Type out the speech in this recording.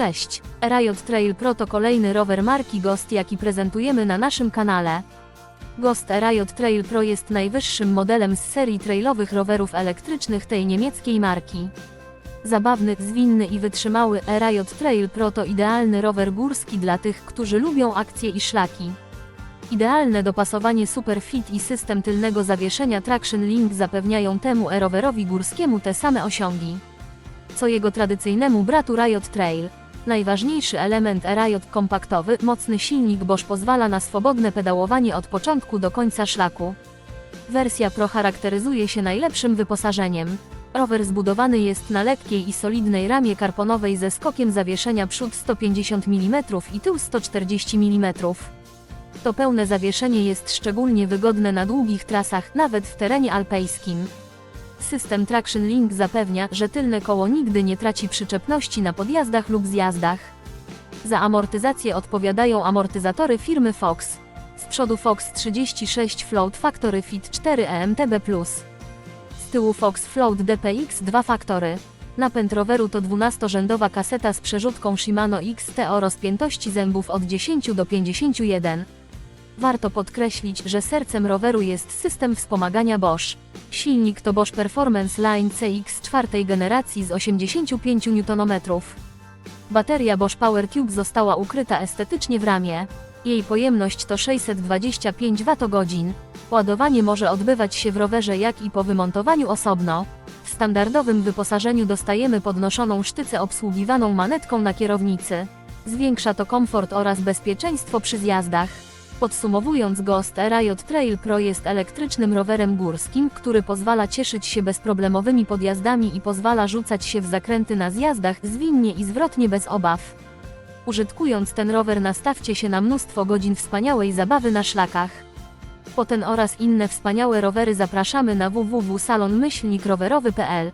Cześć! Riot Trail Pro to kolejny rower marki Ghost, jaki prezentujemy na naszym kanale. Ghost Riot Trail Pro jest najwyższym modelem z serii trailowych rowerów elektrycznych tej niemieckiej marki. Zabawny, zwinny i wytrzymały Riot Trail Pro to idealny rower górski dla tych, którzy lubią akcje i szlaki. Idealne dopasowanie Superfit i system tylnego zawieszenia Traction Link zapewniają temu e-rowerowi górskiemu te same osiągi co jego tradycyjnemu bratu Riot Trail. Najważniejszy element e-Riot kompaktowy, mocny silnik Bosch pozwala na swobodne pedałowanie od początku do końca szlaku. Wersja Pro charakteryzuje się najlepszym wyposażeniem. Rower zbudowany jest na lekkiej i solidnej ramie karbonowej ze skokiem zawieszenia przód 150 mm i tył 140 mm. To pełne zawieszenie jest szczególnie wygodne na długich trasach, nawet w terenie alpejskim. System Traction Link zapewnia, że tylne koło nigdy nie traci przyczepności na podjazdach lub zjazdach. Za amortyzację odpowiadają amortyzatory firmy Fox. Z przodu Fox 36 Float Factory Fit 4 EMTB+. Z tyłu Fox Float DPX 2 Factory. Napęd roweru to 12-rzędowa kaseta z przerzutką Shimano XT o rozpiętości zębów od 10 do 51. Warto podkreślić, że sercem roweru jest system wspomagania Bosch. Silnik to Bosch Performance Line CX czwartej generacji z 85 Nm. Bateria Bosch Power Tube została ukryta estetycznie w ramie. Jej pojemność to 625 Wh. Ładowanie może odbywać się w rowerze jak i po wymontowaniu osobno. W standardowym wyposażeniu dostajemy podnoszoną sztycę obsługiwaną manetką na kierownicy. Zwiększa to komfort oraz bezpieczeństwo przy zjazdach. Podsumowując Ghost Riot Trail Pro jest elektrycznym rowerem górskim, który pozwala cieszyć się bezproblemowymi podjazdami i pozwala rzucać się w zakręty na zjazdach zwinnie i zwrotnie bez obaw. Użytkując ten rower nastawcie się na mnóstwo godzin wspaniałej zabawy na szlakach. Po ten oraz inne wspaniałe rowery zapraszamy na www.salonmyślnikrowerowy.pl